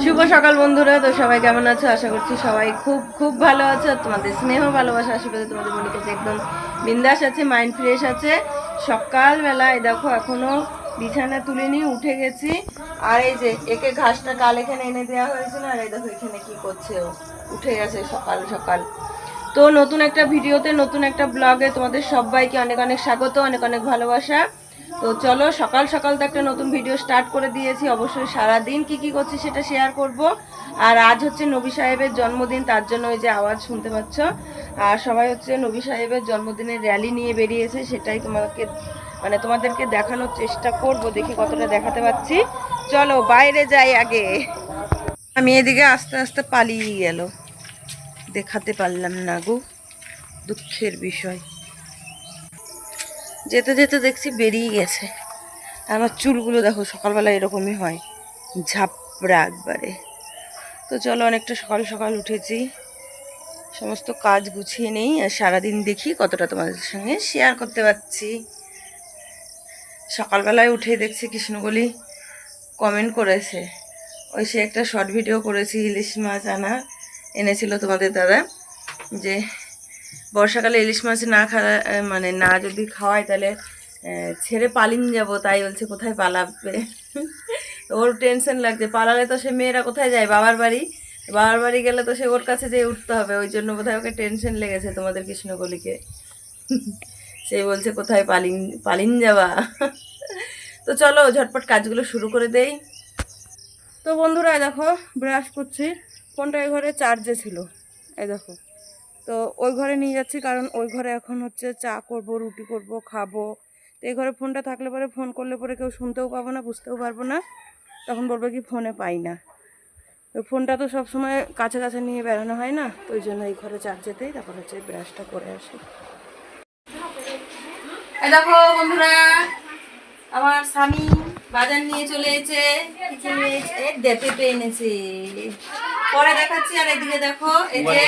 শুভ সকাল বন্ধুরা, তো সবাই কেমন আছো? আশা করছি সবাই খুব খুব ভালো আছো। তোমাদের স্নেহ, ভালোবাসা, আশীর্বাদে তোমাদের মনে কাছে একদম বিন্দাস আছে মাইন্ড ফ্রেশ আছে। সকালবেলায় দেখো, এখনও বিছানা তুলে নিয়ে উঠে গেছি। আর এই যে, একে ঘাসটা কাল এখানে এনে দেওয়া হয়েছিল, আর এই দেখো এখানে কি করছে ও। উঠে গেছে সকাল সকাল। তো নতুন একটা ভিডিওতে, নতুন একটা ব্লগে তোমাদের সবাইকে অনেক অনেক স্বাগত, অনেক অনেক ভালোবাসা। তো চলো, সকাল সকাল তো একটা নতুন ভিডিও স্টার্ট করে দিয়েছি। অবশ্যই সারা দিন কি কি করছি সেটা শেয়ার করব। আর আজ হচ্ছে নবী সাহেবের জন্মদিন, তার জন্য ওই যে আওয়াজ শুনতে পাচ্ছ। আর সবাই হচ্ছে নবী সাহেবের জন্মদিনের র্যালি নিয়ে বেরিয়েছে, সেটাই তোমাকে মানে তোমাদেরকে দেখানোর চেষ্টা করব, দেখি কতটা দেখাতে পাচ্ছি। চলো, বাইরে যাই আগে। আমি এদিকে আস্তে আস্তে পালিয়ে গেল। দেখাতে পারলাম না গো, দুঃখের বিষয়। যেতে যেতে দেখছি বেরিয়ে গেছে। আমার চুলগুলো দেখো, সকালবেলা এরকমই হয়। ঝাপড়া একবারে। তো চলো অনেকটা সকাল সকাল উঠেছি। সমস্ত কাজ গুছিয়ে নেই আর সারাদিন দেখি কতটা তোমাদের সঙ্গে শেয়ার করতে পারছি। সকালবেলায় উঠে দেখছি কৃষ্ণগলি কমেন্ট করেছে। ওই সে একটা শর্ট ভিডিও করেছি, ইলিশ মাছ আনা এনেছিল তোমাদের দাদা, যে বর্ষাকালে ইলিশ মাছ না খাওয়া মানে না যদি খাওয়ায় তাহলে ছেড়ে পালিন যাব, তাই বলছে, কোথায় পালাবে? ওর টেনশন লাগছে, পালালে তো সে মেয়েরা কোথায় যায়? বাবার বাড়ি? বাবার বাড়ি গেলে তো সে ওর কাছে যেয়ে উঠতে হবে, ওই জন্য কোথায় ওকে টেনশন লেগেছে তোমাদের কৃষ্ণকলিকে। সেই বলছে, কোথায় পালিন পালিন যাবা? তো চলো, ঝটপট কাজগুলো শুরু করে দেই। তো বন্ধুরা দেখো ব্রাশ করছি। ফোনটা ঘরে চার্জে ছিল। এই দেখো। তো ওই ঘরে নিয়ে যাচ্ছি কারণ ওই ঘরে এখন হচ্ছে চা করব, রুটি করব, খাব। তো এই ঘরে ফোনটা থাকলে পরে ফোন করলে পরে কেউ শুনতেও পাবো না, বুঝতেও পারব না। তখন বলব কি ফোনে পাই না। ওই ফোনটা তো সবসময় কাছে কাছে নিয়ে বেড়ানো হয় না, তো ওই জন্য এই ঘরে চার্জেতেই তারপর হচ্ছে ব্রাশটা করে আসি। দেখো বন্ধুরা, আমার স্বামী বাজার নিয়ে চলে এসেছে কি কি নিয়ে এনেছে। পরে দেখাচ্ছি আর এদিকে দেখো, এই যে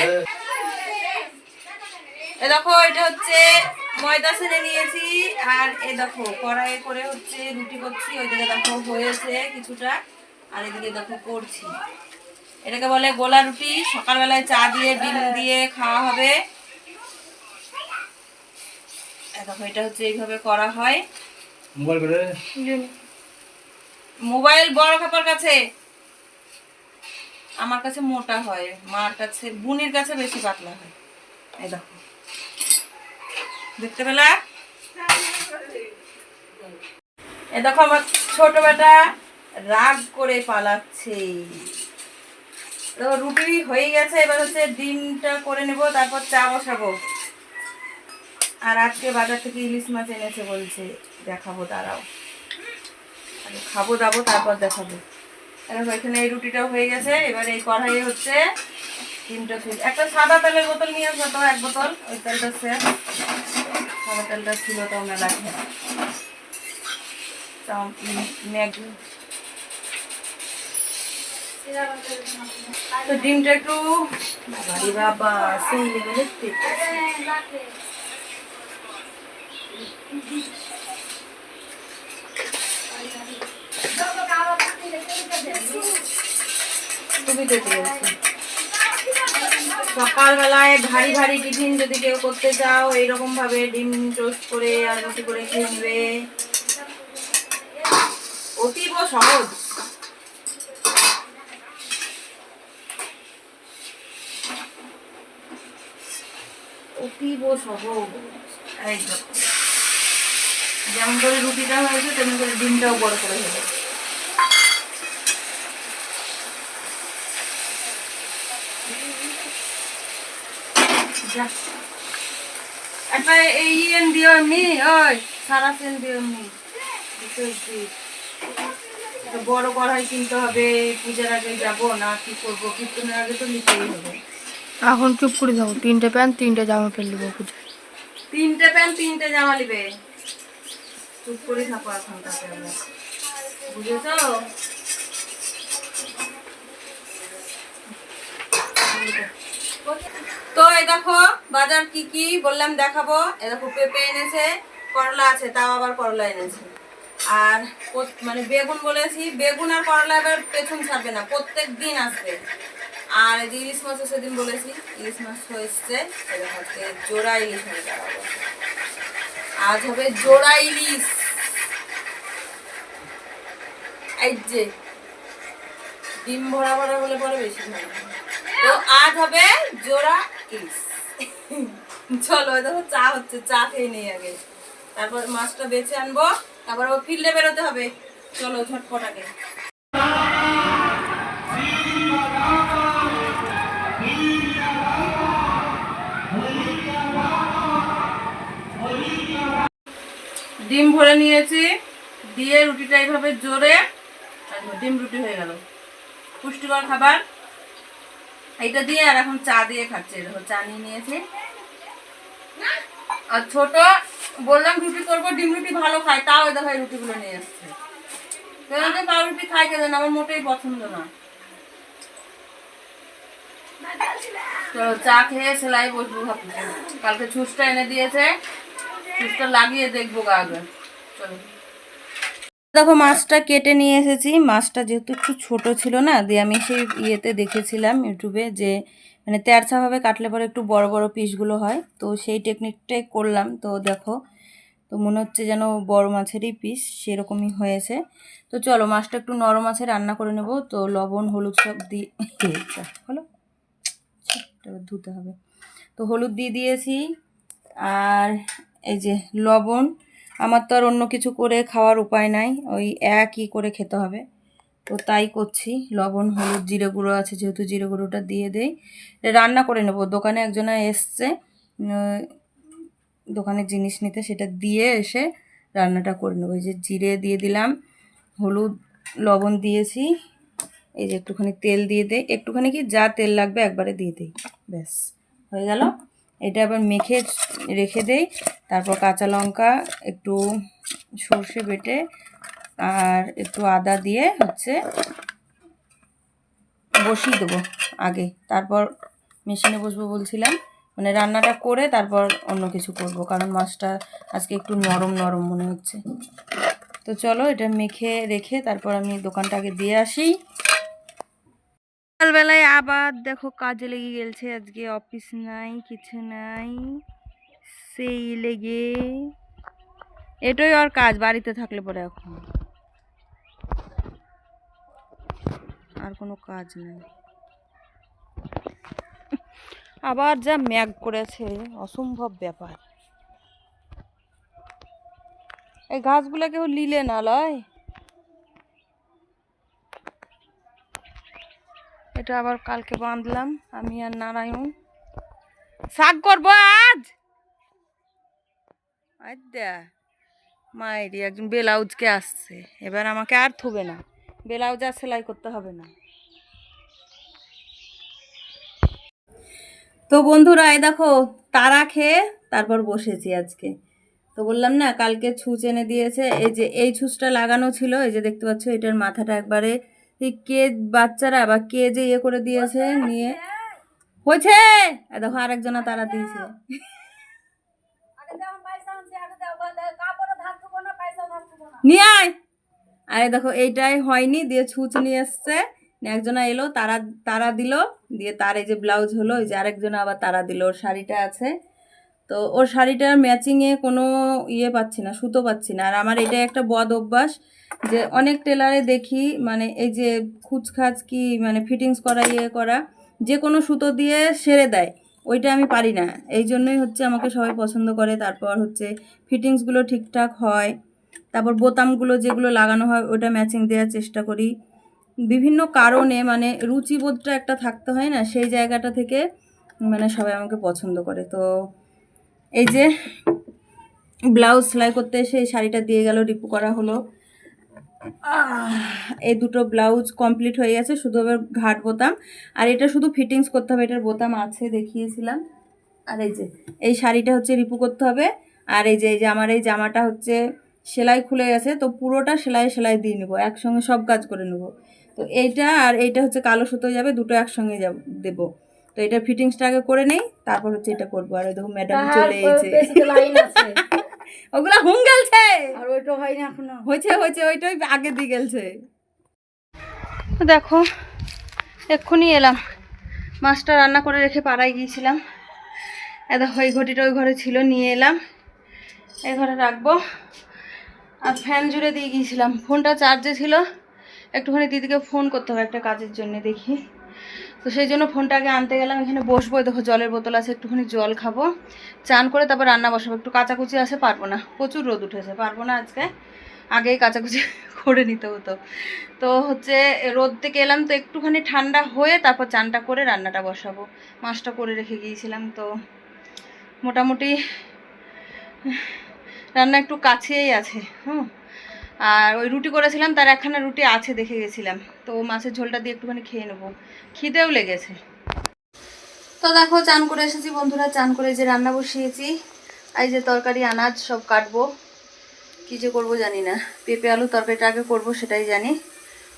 এ দেখো এটা হচ্ছে ময়দা ছেনে নিয়েছি আর এ দেখো কড়াইয়ে করে হচ্ছে রুটি করছি ওইদিকে দেখো হয়েছে কিছুটা আর এদিকে দেখো করছি। এটাকে বলে গোলা রুটি সকালবেলায় চা দিয়ে ডিম দিয়ে খাওয়া হবে। এ দেখো এটা হচ্ছে এইভাবে করা হয়। মোবাইল করে মোবাইল বড় খাপার কাছে? আমার কাছে মোটা হয় মার কাছে বুনির কাছে বেশি পাতলা হয়। এই দেখো। দেখতে পেলা? এ দেখো আমার ছোট বেটা রাগ করে পালাচ্ছে। তো রুটি হয়ে গেছে, এবার হচ্ছে ডিমটা করে নেব, তারপর চা বসাবো। আর আজকে বাজার থেকে ইলিশ মাছ এনেছে বলছে, দেখাবো আগে খাব, দাবো, তারপর দেখাবো। এখানে এই রুটিটাও হয়ে গেছে, এবার এই কড়াইয়ে হচ্ছে ছিল একটা সাদা তেলের বোতল নিয়ে আসব তো, এক বোতল, ওই তেলটা সে তেলটা ছিল তো উম, ম্যাগি তো ডিমটা একটু বাবা সেই লেভেলের ঠিক তেতে গেছে সকালবেলায় ভারী ভারী টিফিন যদি কেউ করতে চাও, এইরকম ভাবে ডিম টোস্ট করে আর রুটি করে খেয়ে নেবে। অতীব সহজ। অতীব দেখো। যেমন করে রুটিটা হয়েছে, তেমন করে ডিমটাও বড় করে হয়েছে একটা এই ইয়েন দিও এমনি ওই সারা সেন দিও এমনি। বড় কড়াই কিনতে হবে পূজার আগে যাব না কি করব? কীর্তনের আগে তো নিতেই হবে। এখন চুপ করে যাব তিনটে প্যান্ট তিনটে জামা পেলে দেবো পুজো তিনটে প্যান্ট তিনটে জামা নিবে। চুপ করে থাকো এখন আমরা বুঝেছ? তো এই দেখো, বাজার কি কি বললাম দেখাবো। এ দেখো পেঁপে এনেছে, করলা আছে, তাও আবার করলা এনেছে। আর মানে বেগুন বলেছি, বেগুন আর করলা এবার পেছন ছাড়বে না, প্রত্যেক দিন আসবে। আর এই যে ইলিশ মাছও সেদিন বলেছি, ইলিশ মাছ হয়েছে জোড়া ইলিশ মাছ হবে। আজ হবে জোড়া ইলিশ। এই যে, ডিম ভরা ভরা বলে পরে বেশি ভালো তো আজ হবে জোড়া ইলিশ চলো দেখো চা হচ্ছে, চা খেয়ে নেই আগে। তারপর মাছটা বেছে আনব, তারপর ও ফিল্ডে বেরোতে হবে। চলো, ঝটপট আগে। ডিম ভরে নিয়েছি, দিয়ে রুটিটা এইভাবে জোরে ডিম রুটি হয়ে গেল। পুষ্টিকর খাবার। এইটা দিয়ে আর এখন চা দিয়ে খাচ্ছে, দেখো চা নিয়ে নিয়েছি। আর ছোট, বললাম রুটি করব, ডিম রুটি ভালো খায়, তাও দেখো এই রুটিগুলো নিয়ে এসছে। পাউরুটি খাই কেন আমার মোটেই পছন্দ না। চা খেয়ে সেলাই বসবো ভাবছি। কালকে ছুসটা এনে দিয়েছে ছুসটা লাগিয়ে দেখব গা আগে। চলো। দেখো, মাছটা কেটে নিয়ে এসেছি। মাছটা যেহেতু একটু ছোট ছিল না, দিয়ে আমি সেই ইয়েতে দেখেছিলাম ইউটিউবে যে মানে তেরছাভাবে কাটলে পরে একটু বড় বড় পিসগুলো হয়। তো সেই টেকনিকটাই করলাম। তো দেখো, তো মনে হচ্ছে যেন বড় মাছেরই পিস সেরকমই হয়েছে। তো চলো, মাছটা একটু নরম আছে, রান্না করে নেব। তো লবণ, হলুদ সব দিয়ে, হলো? ধুতে হবে। তো হলুদ দিয়ে দিয়েছি। আর এই যে লবণ আমার তো আর অন্য কিছু করে খাওয়ার উপায় নাই, ওই একই করে খেতে হবে। তো তাই করছি, লবণ, হলুদ, জিরে গুঁড়ো আছে, যেহেতু জিরে গুঁড়োটা দিয়ে দেই। রান্না করে নেব, দোকানে একজনা এসছে দোকানের জিনিস নিতে, সেটা দিয়ে এসে রান্নাটা করে নেব। এই যে জিরে দিয়ে দিলাম, হলুদ, লবণ দিয়েছি, এই যে একটুখানি তেল দিয়ে দেই, একটুখানি কি যা তেল লাগবে একবারে দিয়ে দিই, ব্যাস, হয়ে গেল। এটা আবার মেখে রেখে দেই। তারপর কাঁচা লঙ্কা, একটু সর্ষে বেটে আর একটু আদা দিয়ে হচ্ছে বসিয়ে দেবো আগে। তারপর মেশিনে বসবো বলছিলাম। মানে রান্নাটা করে তারপর অন্য কিছু করব, কারণ মাছটা আজকে একটু নরম নরম মনে হচ্ছে। তো চলো এটা মেখে রেখে তারপর আমি দোকানটা আগে দিয়ে আসি। সকালবেলায় আবার দেখো কাজে লেগে গেছে আজকে অফিস নাই, কিছু নাই, সেই লেগে। এটাই আর কাজ, বাড়িতে থাকলে পরে এখন। আর কোনো কাজ নেই। আবার যা ম্যাগ করেছে, অসম্ভব ব্যাপার। এই গাছগুলো কেউ লিলে না, লয়। এটা আবার কালকে বাঁধলাম, আমি আর নারায়ণ। শাক করব আজ? মায়েরই একজন ব্লাউজকে আসছে। এবার আমাকে আর থুবে না। ব্লাউজ আর সেলাই করতে হবে না। তো বন্ধুরা, এই দেখো, তারা খেয়ে তারপর বসেছি আজকে। তো বললাম না, কালকে ছুঁচ এনে দিয়েছে। এই যে, এই ছুঁচটা লাগানো ছিল, এই যে দেখতে পাচ্ছ, এটার মাথাটা একবারে কে বাচ্চারা বা কে যে ইয়ে করে দিয়েছে নিয়ে? হয়েছে! দেখো আরেকজনা তারা দিয়েছে। নিয়ে আয়! আরে দেখো এইটাই হয়নি, দিয়ে ছুঁচ নিয়ে এসছে। একজনা এলো, তারা তারা দিল, দিয়ে তার এই যে ব্লাউজ হলো এই যে আরেকজনা আবার তারা দিল, ওর শাড়িটা আছে। তো ওর শাড়িটার ম্যাচিংয়ে কোনো ইয়ে পাচ্ছি না, সুতো পাচ্ছি না। আর আমার এটা একটা বদ অভ্যাস যে অনেক টেলারে দেখি মানে এই যে খুচখাচ কি মানে ফিটিংস করা ইয়ে করা, যে কোনো সুতো দিয়ে সেরে দেয়। ওইটা আমি পারি না। এই জন্যই হচ্ছে আমাকে সবাই পছন্দ করে। তারপর হচ্ছে ফিটিংসগুলো ঠিকঠাক হয়, তারপর বোতামগুলো যেগুলো লাগানো হয় ওটা ম্যাচিং দেওয়ার চেষ্টা করি। বিভিন্ন কারণে মানে রুচিবোধটা একটা থাকতে হয় না, সেই জায়গাটা থেকে মানে সবাই আমাকে পছন্দ করে। তো এই যে ব্লাউজ সেলাই করতে এসে এই শাড়িটা দিয়ে গেল, রিপু করা হলো। এই দুটো ব্লাউজ কমপ্লিট হয়ে গেছে, শুধু এবার ঘাট বোতাম। আর এটা শুধু ফিটিংস করতে হবে, এটার বোতাম আছে দেখিয়েছিলাম। আর এই যে, এই শাড়িটা হচ্ছে রিপু করতে হবে। আর এই যে এই যে আমার এই জামাটা হচ্ছে সেলাই খুলে গেছে, তো পুরোটা সেলাই সেলাই দিয়ে নেব, একসঙ্গে সব কাজ করে নেব। তো এইটা আর এইটা হচ্ছে কালো সুতো যাবে, দুটো একসঙ্গে যাব, দেবো। তো এটা ফিটিংসটা আগে করে নেই তারপর হচ্ছে এটা করব। আর ওই দেখো ম্যাডাম চলে এসেছে ওগুলা হুম গেলছে! আর ওইটা হয় না এখনও। হয়েছে হয়েছে ওইটাই আগে দিয়ে গেলছে। তো দেখো এক্ষুনি এলাম। মাছটা রান্না করে রেখে পাড়ায় গিয়েছিলাম। এ দেখো এই ঘটিটা ওই ঘরে ছিল নিয়ে এলাম। এই ঘরে রাখব। আর ফ্যান জুড়ে দিয়ে গিয়েছিলাম। ফোনটা চার্জে ছিল। একটুখানি দিদিকে ফোন করতে হবে একটা কাজের জন্য দেখি। তো সেই জন্য ফোনটা আগে আনতে গেলাম। এখানে বসবো দেখো জলের বোতল আছে, একটুখানি জল খাব। চান করে তারপর রান্না বসাবো। একটু কাচাকুচি আছে, পারব না। প্রচুর রোদ উঠেছে, পারব না আজকে। আগেই কাচাকুচি করে নিতে হতো। তো হচ্ছে, রোদ থেকে এলাম তো একটুখানি ঠান্ডা হয়ে তারপর চানটা করে রান্নাটা বসাবো। মাছটা করে রেখে গিয়েছিলাম, তো মোটামুটি, রান্না একটু কাছেই আছে, হুম। আর ওই রুটি করেছিলাম, তার একখানা রুটি আছে দেখে গেছিলাম। তো মাছের ঝোলটা দিয়ে একটুখানি খেয়ে নেব। খিদেও লেগেছে। তো দেখো, চান করে এসেছি বন্ধুরা, চান করে যে রান্না বসিয়েছি। এই যে তরকারি, আনাজ সব কাটবো। কী যে করব জানি না। পেঁপে, আলু তরকারিটা আগে করব, সেটাই জানি।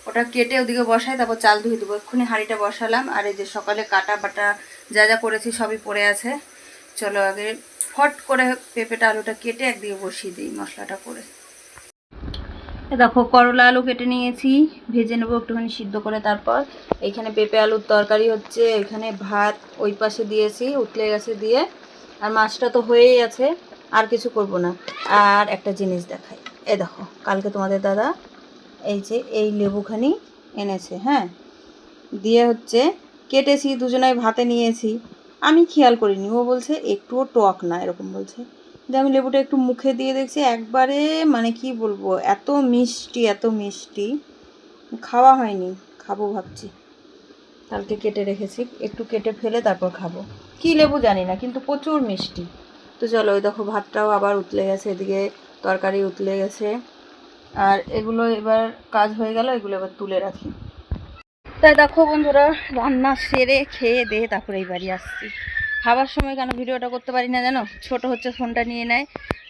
ওটা কেটে ওদিকে বসাই, তারপর চাল ধুয়ে দেবো। এক্ষুনি হাঁড়িটা বসালাম। আর এই যে সকালে কাটা বাটা যা যা করেছি সবই পড়ে আছে। চলো আগে ফট করে পেঁপেটা, আলুটা কেটে একদিকে বসিয়ে দিই মশলাটা করে। দেখো, করলা আলু কেটে নিয়েছি, ভেজে নেব একটুখানি সিদ্ধ করে তারপর। এইখানে পেঁপে আলুর তরকারি হচ্ছে, এখানে ভাত ওই পাশে দিয়েছি, উতলে গেছে দিয়ে। আর মাছটা তো হয়েই আছে, আর কিছু করব না। আর একটা জিনিস দেখাই। এ দেখো, কালকে তোমাদের দাদা এই যে, এই লেবুখানি এনেছে হ্যাঁ? দিয়ে হচ্ছে, কেটেছি, দুজনাই ভাতে নিয়েছি। আমি খেয়াল করিনি, ও বলছে একটুও টক না, এরকম বলছে। দিয়ে আমি লেবুটা একটু মুখে দিয়ে দেখছি, একবারে মানে কি বলব, এত মিষ্টি এত মিষ্টি। খাওয়া হয়নি, খাব ভাবছি। কালকে কেটে রেখেছি, একটু কেটে ফেলে তারপর খাব। কি লেবু জানি না, কিন্তু প্রচুর মিষ্টি। তো চলো, ওই দেখো ভাতটাও আবার উতলে গেছে, এদিকে তরকারি উতলে গেছে। আর এগুলো এবার কাজ হয়ে গেল, এগুলো এবার তুলে রাখি। তাই দেখো বন্ধুরা, রান্না সেরে খেয়ে দিয়ে তারপরে এই বাড়ি আসছি। খাবার সময় কেন ভিডিওটা করতে পারি না জানো? ছোট হচ্ছে ফোনটা নিয়ে নেয়,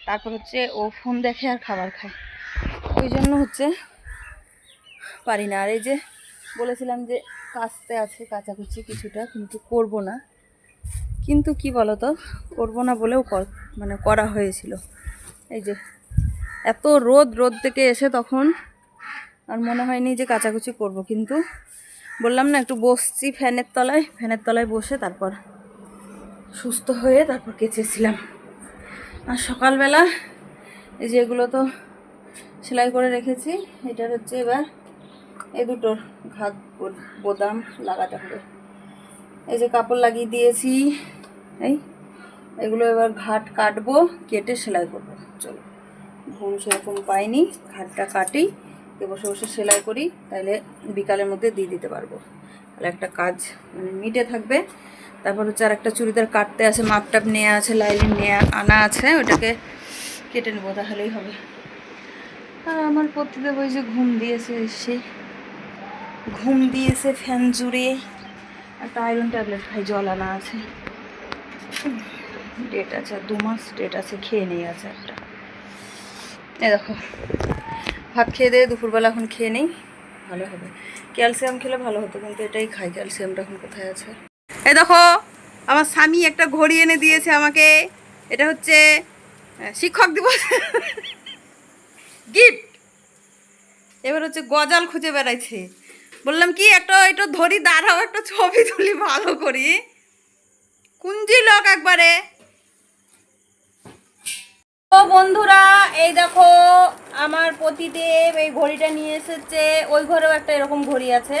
তারপর হচ্ছে ও ফোন দেখে আর খাবার খায়। ওই জন্য হচ্ছে পারি না। আর এই যে বলেছিলাম যে কাচতে আছে, কাচাকুচি কিছুটা, কিন্তু করব না। কিন্তু কি বলো তো করব না বলেও মানে করা হয়েছিল। এই যে এত রোদ রোদ থেকে এসে তখন আর মনে হয়নি যে কাচাকুচি করব। কিন্তু বললাম না, একটু বসছি ফ্যানের তলায় ফ্যানের তলায় বসে তারপর সুস্থ হয়ে তারপর কেচেছিলাম। আর সকালবেলা এই যে এগুলো তো সেলাই করে রেখেছি, এটার হচ্ছে এবার এই দুটোর ঘাত বোদাম লাগাতে হবে। এই যে কাপড় লাগিয়ে দিয়েছি, এই এগুলো এবার ঘাট কাটবো, কেটে সেলাই করব। চলো, ঘুম সেরকম পাইনি, ঘাটটা কাটি, এ বসে বসে সেলাই করি তাহলে বিকালের মধ্যে দিয়ে দিতে পারব। তাহলে একটা কাজ মানে মিটে থাকবে। তারপর হচ্ছে আর একটা চুড়িদার কাটতে আছে মাপ টাপ নেওয়া আছে লাইলিন নেওয়া আনা আছে, ওটাকে কেটে নেব তাহলেই হবে। আর আমার পতিদেব ওই যে ঘুম দিয়েছে, এসে ঘুম দিয়েছে, ফ্যান জুড়ে। একটা আয়রন ট্যাবলেট খাই, জল আনা আছে। ডেট আছে, আর দু মাস ডেট আছে, খেয়ে নেই আছে একটা। এ দেখো, ভাত খেয়ে দিয়ে দুপুরবেলা এখন খেয়ে নেই। ভালো হবে। ক্যালসিয়াম খেলে ভালো হতো, কিন্তু এটাই খাই। ক্যালসিয়ামটা এখন কোথায় আছে? এই দেখো, আমার স্বামী একটা ঘড়ি এনে দিয়েছে আমাকে। এটা হচ্ছে শিক্ষক দিবস। গিফট এবার হচ্ছে গজাল খুঁজে বেড়াইছে। বললাম, কি একটা, একটু ধরি, দাঁড়াও, একটা ছবি তুলি ভালো করি। কুঞ্জি লোক একবারে। তো বন্ধুরা, এই দেখো, আমার পতিদেব এই ঘড়িটা নিয়ে এসেছে। ওই ঘরেও একটা এরকম ঘড়ি আছে।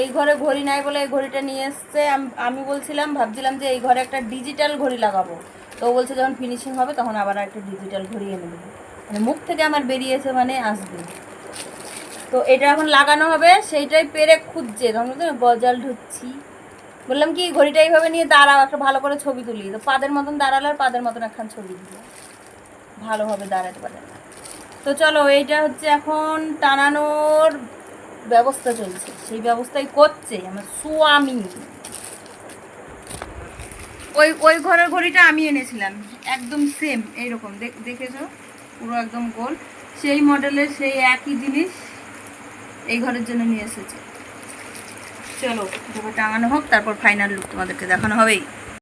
এই ঘরে ঘড়ি নাই বলে এই ঘড়িটা নিয়ে এসছে। আমি বলছিলাম, ভাবছিলাম যে এই ঘরে একটা ডিজিটাল ঘড়ি লাগাবো। তো বলছে, যখন ফিনিশিং হবে, তখন আবার একটা ডিজিটাল ঘড়ি এনে দেবো। মানে মুখ থেকে আমার বেরিয়েছে মানে আসবে। তো এটা এখন লাগানো হবে। সেইটাই পেরে খুঁজছে। তখন গজাল ঢুকছি। বললাম কি ঘড়িটা এইভাবে নিয়ে দাঁড়াও, একটা ভালো করে ছবি তুলি। তো পাদের মতন দাঁড়ালে আর পাদের মতন একখান ছবি দিল ভালোভাবে দাঁড়াতে পারে তো চলো, এইটা হচ্ছে এখন টানানোর ব্যবস্থা চলছে। সেই ব্যবস্থাই করছে আমার স্বামী। ওই ওই ঘরের ঘড়িটা আমি এনেছিলাম। একদম সেম এইরকম। দেখ- দেখেছ? পুরো একদম গোল। সেই মডেলের সেই একই জিনিস এই ঘরের জন্য নিয়ে এসেছে। চলো টাঙানো হোক, তারপর ফাইনাল লুক তোমাদেরকে দেখানো হবেই।